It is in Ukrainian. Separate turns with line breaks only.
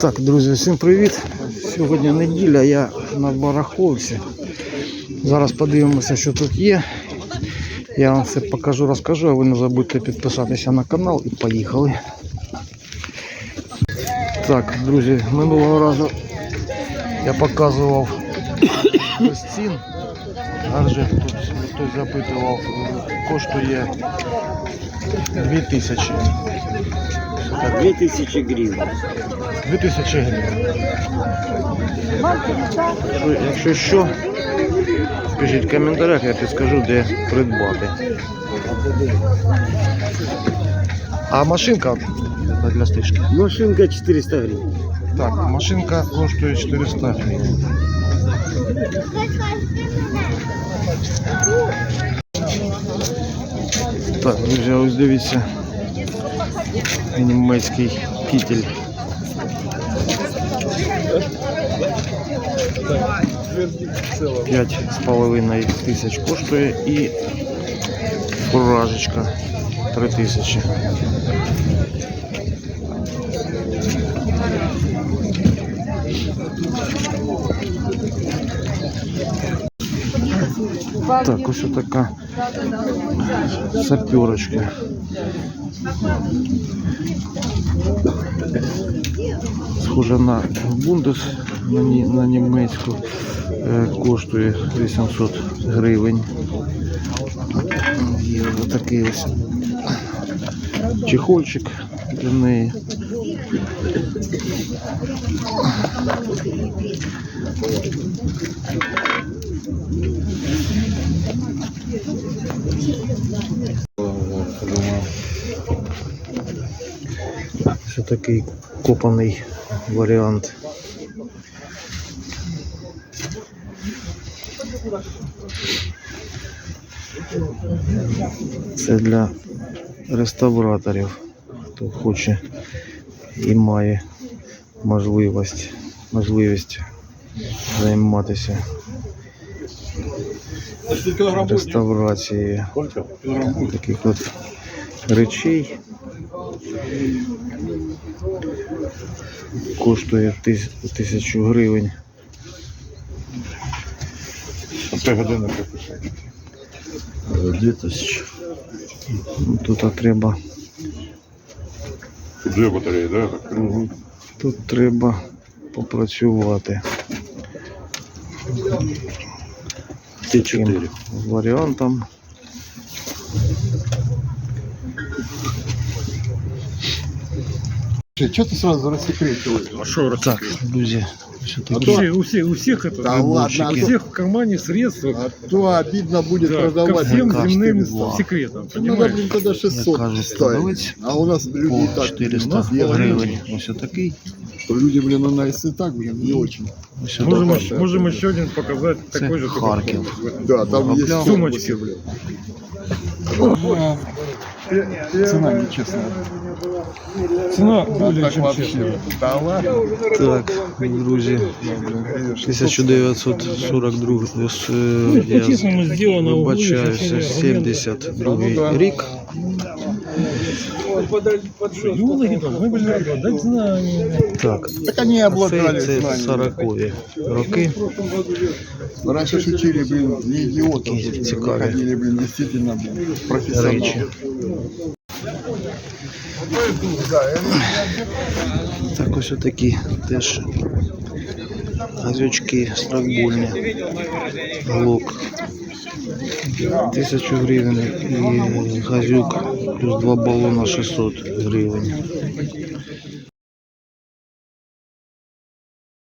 Так, друзі, всім привіт. Сьогодні неділя, я на барахолці. Зараз подивимося, що тут є. Я вам все покажу, розкажу, а ви не забудьте підписатися на канал і поїхали. Так, друзі, минулого разу я показував цін. Адже тут хтось запитував, коштує 2000.
2000 гривен.
2000 гривень. Що, якщо що, пишіть в коментарях, я підскажу, де придбати. А машинка для стрижки?
Машинка 400 гривен.
Так, машинка коштує 400 гривень. Так, друзі, ось дивіться. Німецький кітель. П'ять з половиною тисяч коштує і фуражечка три тисячі. Так, ось така саперочка. Схожа на бундес на, німецьку. Е, коштує 800 гривень. Є ось такий ось чехольчик для неї. Це такий копаний варіант. Це для реставраторів, хто хоче і має можливість, можливість займатися реставрацією таких от речей. Коштує тис- тисячу гривень.
Це година прописання.
Дві тисячі. Ну, Тут треба,
Тут дві батареї, да? так?
тут треба попрацювати. Таким варіантом.
Что ты сразу рассекретил?
А що
Так, друзі, що
А то,
Все, у всех, у всех это.
да ладно, а
У всех в кармане средства
а то обидно будет
да, ко
продавать.
всем
Каждый
земным
два.
секретам,
Ну, надо, блин, тогда 600
каждый
стоит.
продавец
А у нас люди так,
400
бегают.
гривень. Ось такий.
Что люди, блин, у нас и так, блин, не очень.
Ось
Можем,
да,
можем
да.
еще один показать
Це
такой же.
Харків.
Да, там есть
Сумочки.
сумочки, блин. Цена нечестная.
Цена более
так
чем
вообще.
честная.
Да ладно.
Так, друзі, 1942 ось, е,
Ну,
я вибачаюся,
совсем
72 рік.
Юлы не должны были обладать знаниями.
Так,
Так они
а це,
обладали
це
знаниями.
40-ві роки.
Раньше ж учили, блин, не идиотов.
Какие цикавые.
Выходили, блин, действительно, блин,
речі.
профессионалы.
Так, ось такі теж газючки страйкбольні. Глок. Тисячу гривень і газюк плюс два балона 600 гривень.